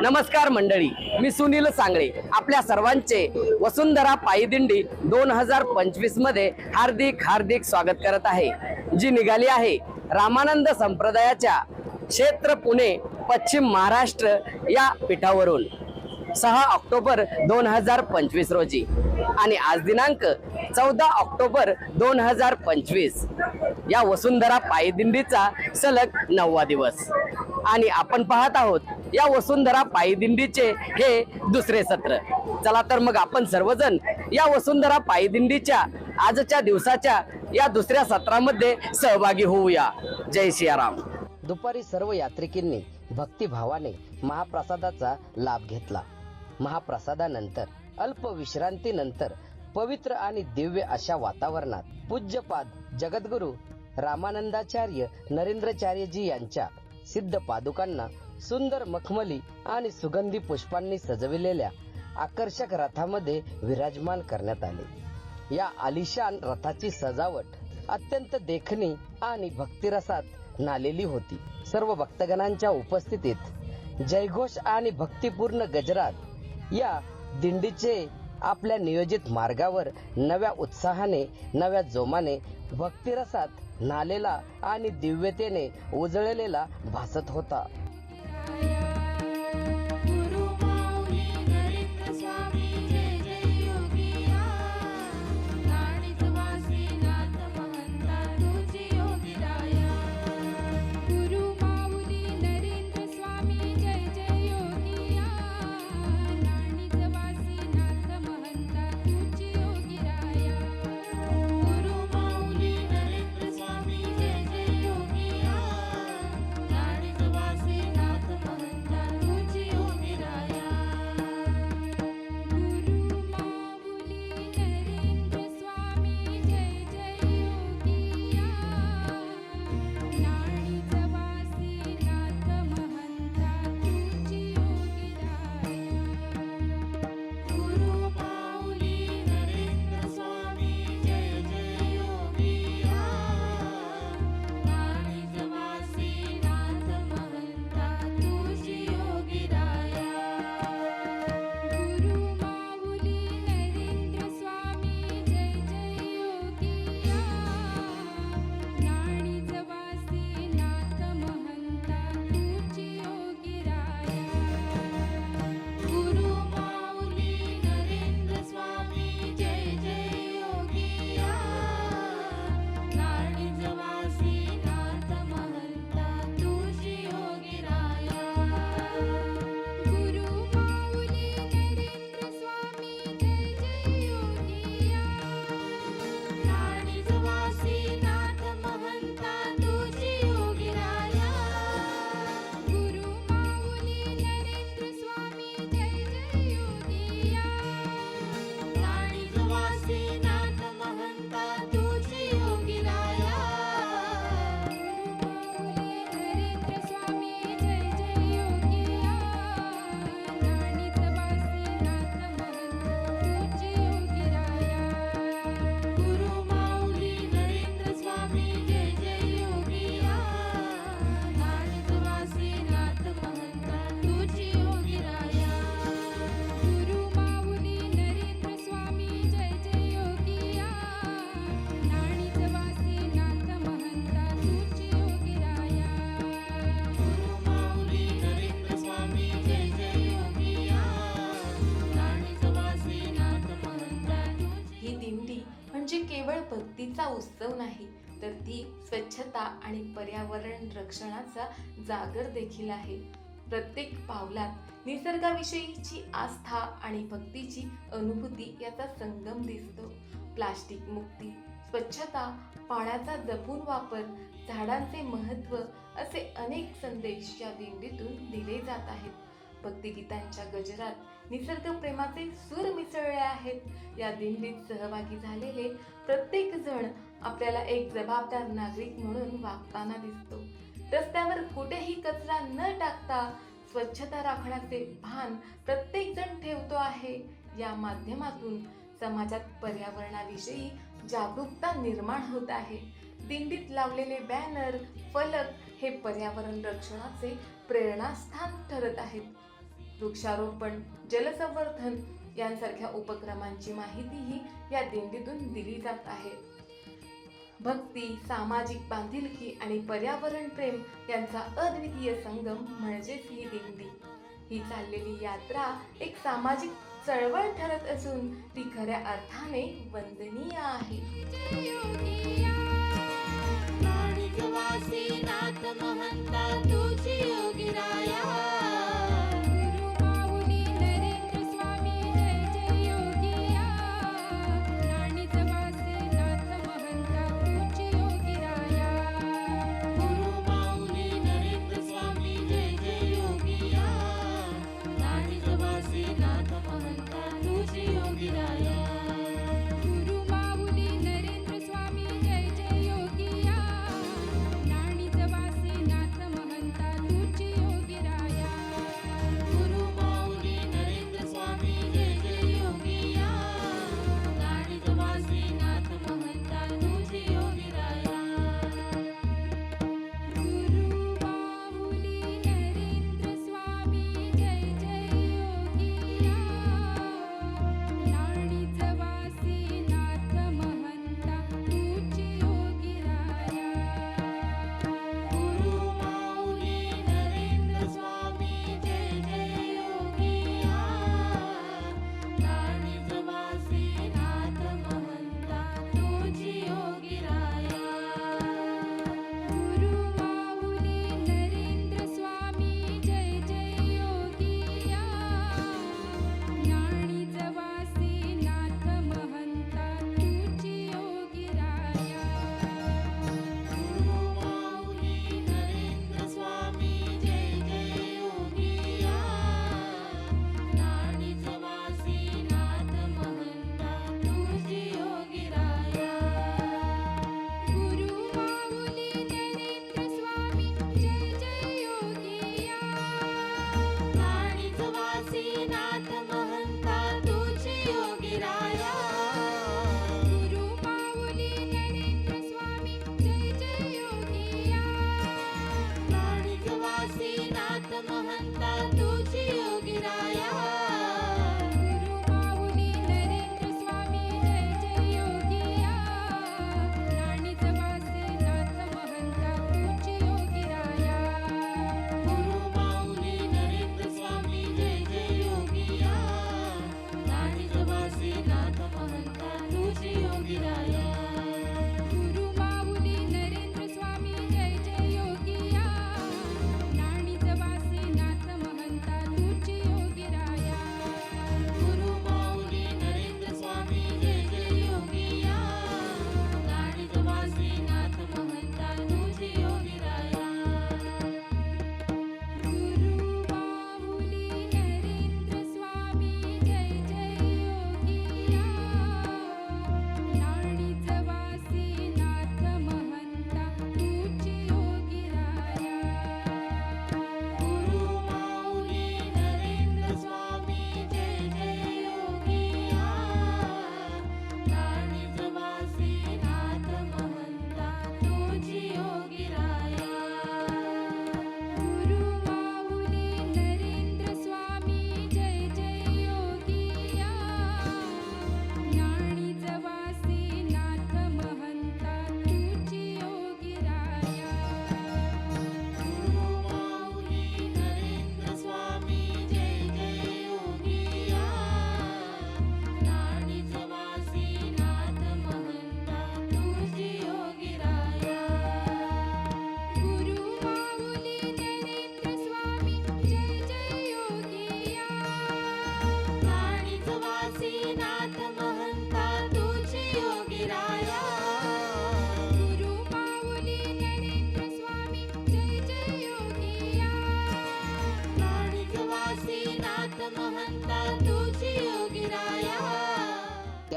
नमस्कार मंडळी मी सुनील सांगळे. आपल्या सर्वांचे वसुंधरा पायीदिंडी दोन हजार पंचवीसमध्ये हार्दिक हार्दिक स्वागत करत आहे. जी निघाली आहे रामानंद संप्रदायाच्या क्षेत्र पुणे पश्चिम महाराष्ट्र या पीठावरून सहा ऑक्टोबर दोन हजार पंचवीस रोजी. आणि आज दिनांक चौदा ऑक्टोबर दोन हजार पंचवीस. या वसुंधरा पायदिंडीचा सलग नववा दिवस. आणि आपण पाहत आहोत या वसुंधरा पायदिंडीचे हे दुसरे सत्र. चला तर मग आपण सर्वजण या वसुंधरा पायदिंडीच्या आजच्या दिवसाच्या या दुसऱ्या सत्रामध्ये सहभागी होऊया. जय सियाराम. दुपारी सर्व यात्रिकींनी भक्तिभावाने महाप्रसादाचा लाभ घेतला. महाप्रसादानंतर अल्प विश्रांतीनंतर पवित्र आणि दिव्य अशा वातावरणात पूज्यपाद जगद्गुरु रामानंदाचार्य नरेंद्रचार्यजी यांच्या सिद्ध पादुकांना सुंदर मखमली आणि सुगंधी पुष्पांनी सजविलेल्या आकर्षक रथामध्ये विराजमान करण्यात आले. या आलिशान रथाची सजावट अत्यंत देखणी आणि भक्तिरसात नालेली होती. सर्व भक्तगणांच्या उपस्थितीत जयघोष आणि भक्तिपूर्ण गजरात या दिंडीचे आपल्या नियोजित मार्गावर नव्या उत्साहाने नव्या जोमाने भक्तिरसात नालेला आणि दिव्यतेने उजळलेला भासत होता. उत्सव नाही तर ती स्वच्छता आणि पर्यावरण रक्षणाचा जागर देखील आहे. प्रत्येक पावलात निसर्गाविषयीची आस्था आणि भक्तीची अनुभूती याचा संगम दिसतो. प्लास्टिक मुक्ती स्वच्छता पाण्याचा जपून वापर झाडांचे महत्त्व असे अनेक संदेश या दिंडीतून दिले जात आहेत. भक्तिगीतांच्या गजरात निसर्ग प्रेमाचे सूर मिसळले आहेत. या दिंडीत सहभागी झालेले प्रत्येक जण आपल्याला एक जबाबदार नागरिक म्हणून वागताना दिसतो. रस्त्यावर कुठेही कचरा न टाकता स्वच्छता राखण्याचे भान प्रत्येक जण ठेवतो आहे. या माध्यमातून समाजात पर्यावरणाविषयी जागरूकता निर्माण होत आहे. दिंडीत लावलेले बॅनर फलक हे पर्यावरण रक्षणाचे प्रेरणास्थान ठरत आहेत. वृक्षारोपण जलसंवर्धन यांसारख्या उपक्रमांची माहितीही या दिंडीतून दिली जात आहे. भक्ती सामाजिक बांधिलकी आणि पर्यावरण प्रेम यांचा अद्वितीय संगम म्हणजेच ही दिंडी. ही चाललेली यात्रा एक सामाजिक चळवळ ठरत असून ती खऱ्या अर्थाने वंदनीय आहे.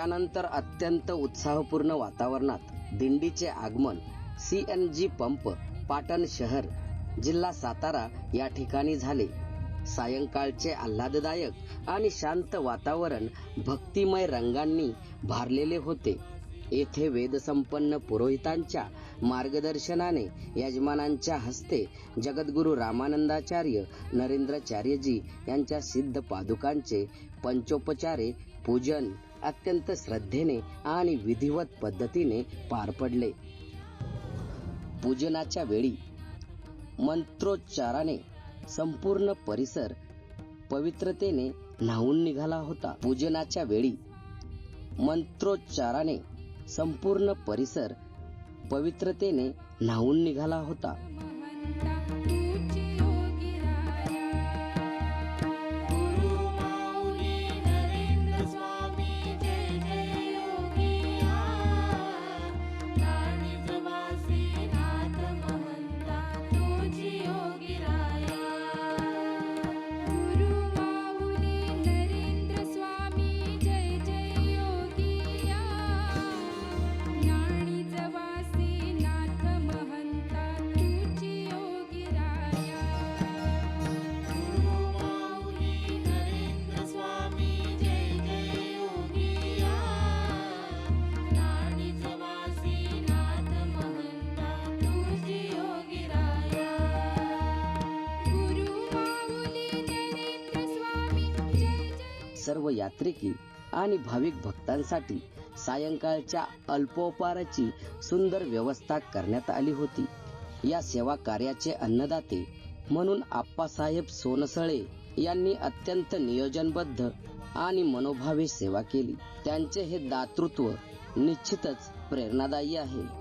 त्यानंतर अत्यंत उत्साहपूर्ण वातावरणात दिंडीचे आगमन C N G pump Patan शहर जिल्हा सातारा या ठिकाणी झाले. सायंकाळचे आल्हाददायक आणि शांत वातावरण भक्तिमय रंगांनी भारलेले होते. येथे वेदसंपन्न पुरोहितांच्या मार्गदर्शनाने यजमानांच्या हस्ते जगद्गुरु रामानंदाचार्य नरेंद्राचार्यजी यांच्या सिद्ध पादुकांचे पंचोपचारे पूजन अत्यंत श्रद्धेने आणि विधिवत पद्धतीने पार पडले. पूजनाच्या वेळी मंत्रोच्चाराने संपूर्ण परिसर पवित्रतेने न्हावून निघाला होता. पूजनाच्या वेळी मंत्रोच्चाराने संपूर्ण परिसर पवित्रतेने न्हावून निघाला होता. सर्व यात्रिकी आणि भाविक भक्तांसाठी सायंकाळच्या अल्पोपाराची सुंदर व्यवस्था करण्यात आली होती. या सेवा कार्याचे अन्नदाते म्हणून आप्पासाहेब सोनसळे यांनी अत्यंत नियोजनबद्ध आणि मनोभावी सेवा केली. त्यांचे हे दातृत्व निश्चितच प्रेरणादायी आहे.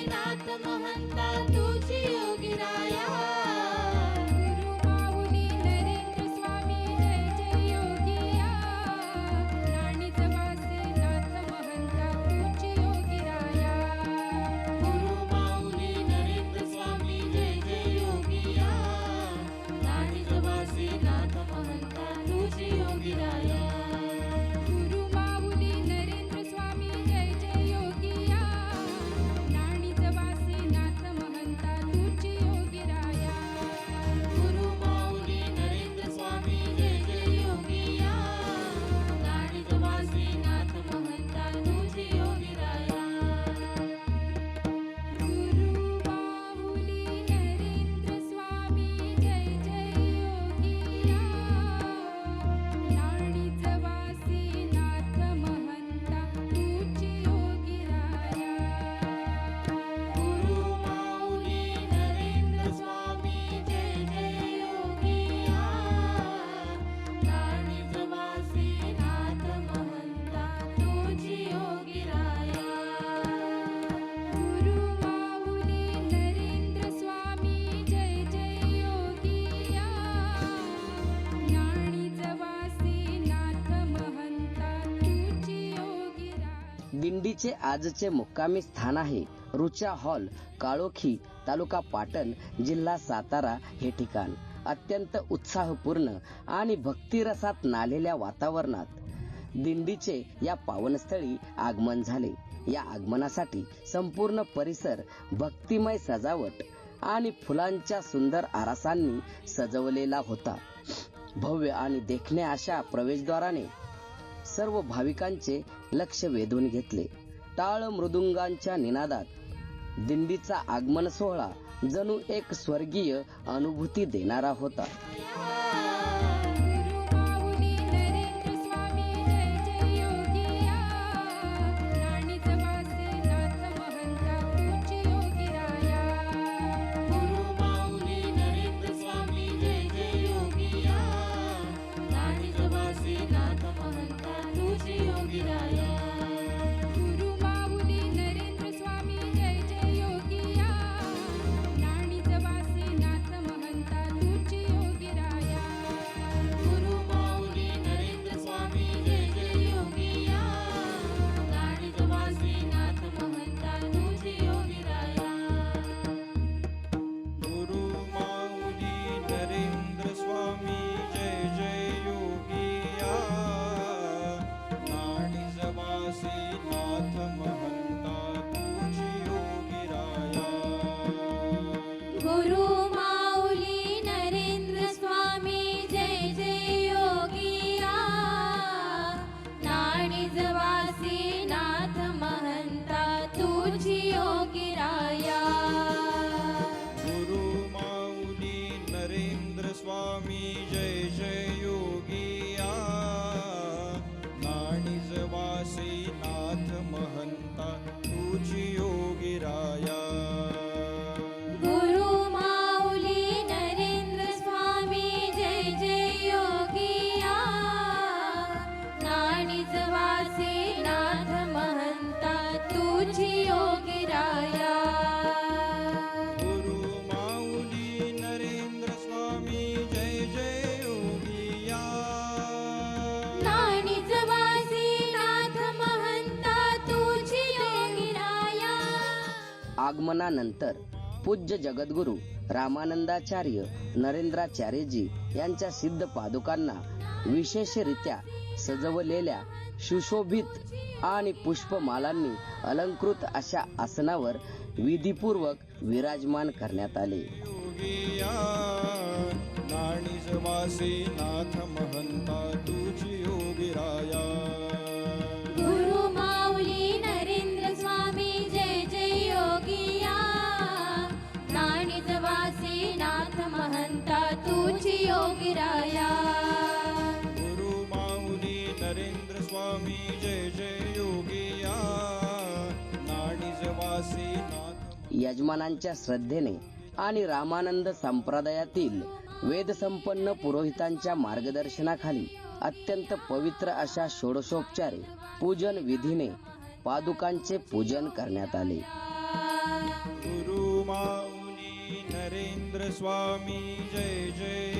Srinath Mohan दिंडीचे आजचे मुक्कामी स्थान आहे. रुचा हॉल काळोखी तालुका पाटण जिल्हा सातारा हे ठिकाण. अत्यंत उत्साहपूर्ण आणि भक्तिरसात नालेल्या वातावरणात दिंडीचे या पावनस्थळी आगमन झाले. या आगमनासाठी संपूर्ण परिसर भक्तिमय सजावट आणि फुलांच्या सुंदर आरासांनी सजवलेला होता. भव्य आणि देखण्या अशा प्रवेशद्वाराने सर्व भाविकांचे लक्ष वेधून घेतले. टाळ मृदुंगांच्या निनादात. दिंडीचा आगमन सोहळा जणू एक स्वर्गीय अनुभूती देणारा होता. गुरु आगमनानंतर पूज्य जगद्गुरु रामानंदाचार्य नरेंद्राचार्यजी यांच्या सिद्ध पादुकांना विशेषरित्या सजवलेल्या सुशोभित आणि पुष्पमालांनी अलंकृत अशा आसनावर विधीपूर्वक विराजमान करण्यात आले. नाथ महंता तुझी राया गुरु माऊली नरेंद्र स्वामी जय जय योगिया। यजमानांच्या श्रद्धेने आणि रामानंद संप्रदायातील वेदसंपन्न पुरोहितांच्या मार्गदर्शनाखाली अत्यंत पवित्र अशा षोडशोपचारे पूजन विधीने पादुकांचे पूजन करण्यात आले. गुरु माऊली नरेंद्र स्वामी जय जय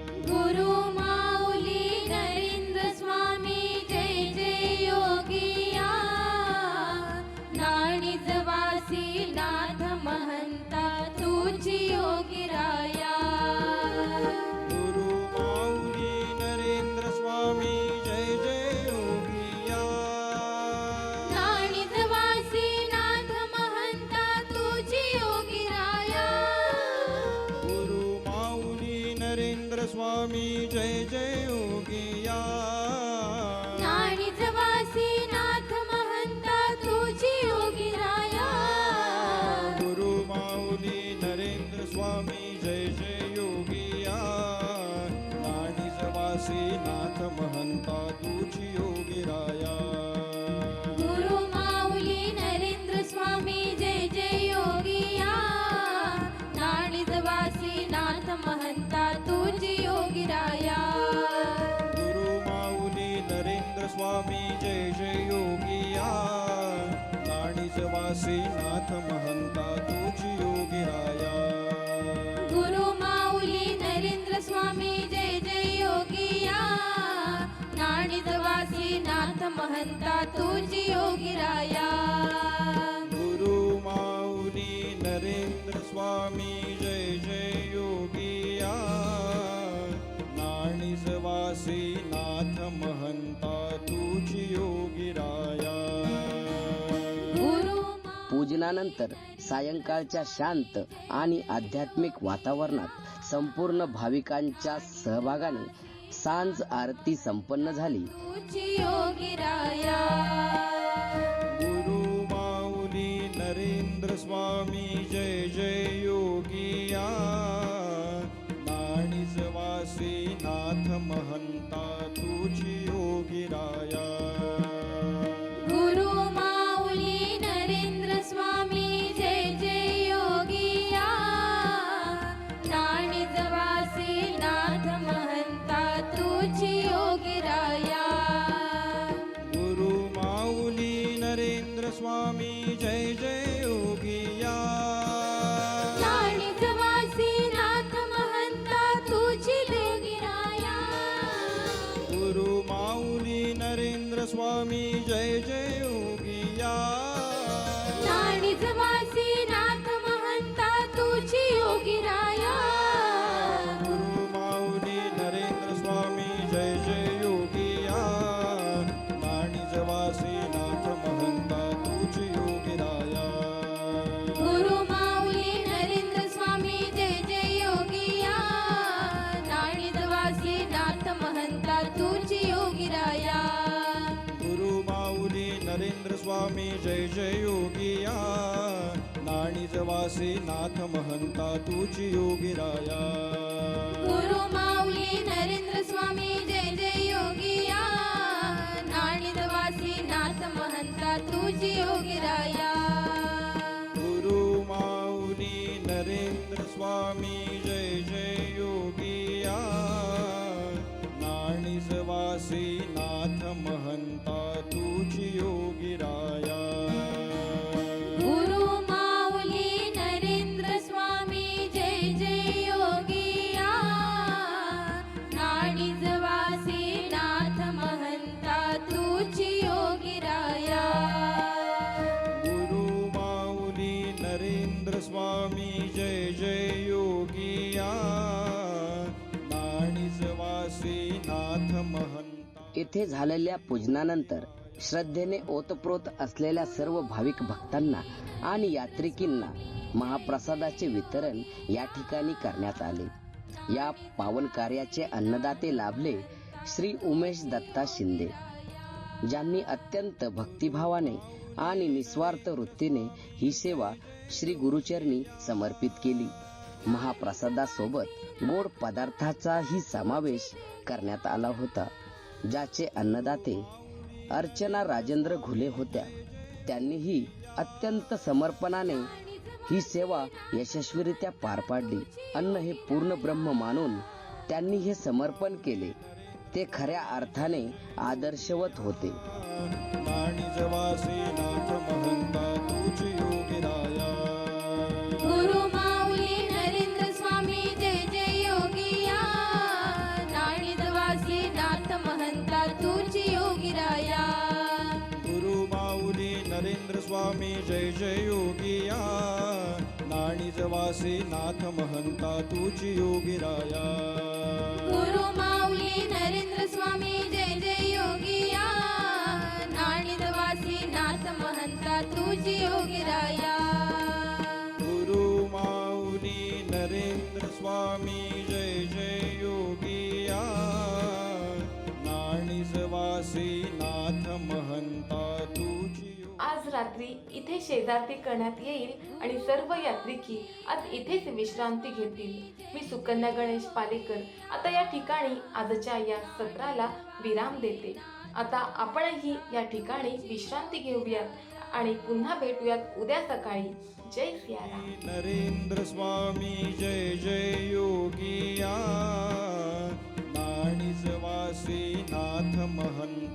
जय योगिया नाणी जवासी नाथ महंता तुझी योगी राया नाथ महंता तुझी योगिराया गुरु माऊली नरेंद्र स्वामी जय जय योगिया नाणीच वासी नाथ महंता तुझी योगिराया गुरु पूजनानंतर सायंकाळच्या शांत आणि आध्यात्मिक वातावरणात संपूर्ण भाविकांच्या सहभागाने सांज आरती संपन्न झाली. तुझी योगिराया गुरु माऊली नरेंद्र स्वामी जय जय नाणीच नाथ महंता तुझी योगिराया गुरु माऊली नरेंद्र स्वामी जय जय योगिया नाणिजवासी नाथ महंता तुझी योगिराया येथे झालेल्या पूजनानंतर श्रद्धेने ओतप्रोत असलेल्या सर्व भाविक भक्तांना आणि यात्रिकींना महाप्रसादाचे वितरण या ठिकाणी करण्यात आले. या पावन कार्याचे अन्नदाते लाभले श्री उमेश दत्ता शिंदे ज्यांनी अत्यंत भक्तिभावाने आणि निस्वार्थ वृत्तीने ही सेवा श्री गुरुचरणी समर्पित केली. महाप्रसादासोबत गोड पदार्थाचाही समावेश करण्यात आला होता. ज्याचे अन्नदाते अर्चना राजेंद्र घुले होत्या. त्यांनीही अत्यंत समर्पणाने ही सेवा यशस्वीरित्या पार पाडली. अन्न हे पूर्ण ब्रह्म मानून त्यांनी हे समर्पण केले. ते खऱ्या अर्थाने आदर्शवत होते. वासी नाथ महंता तुझी योगिराया गुरु माऊली नरेंद्र स्वामी जय जय योगिया नाणिजवासी नाथ महंता तुझी योगिराया गुरु माऊली नरेंद्र स्वामी जय जय योगिया नाणीच वासी नाथ महंता रात्री इथे शेजारती करण्यात येईल आणि सर्व यात्रिकी आज इथेच विश्रांती घेतील. मी सुकन्या गणेश पालेकर. आता या ठिकाणी आजच्या या सत्राला विराम देते. आता आपणही या ठिकाणी विश्रांती घेऊयात आणि पुन्हा भेटूयात उद्या सकाळी. जय सियाराम. नरेंद्र स्वामी जय जय योगिया नाणीज वासी नाथ महन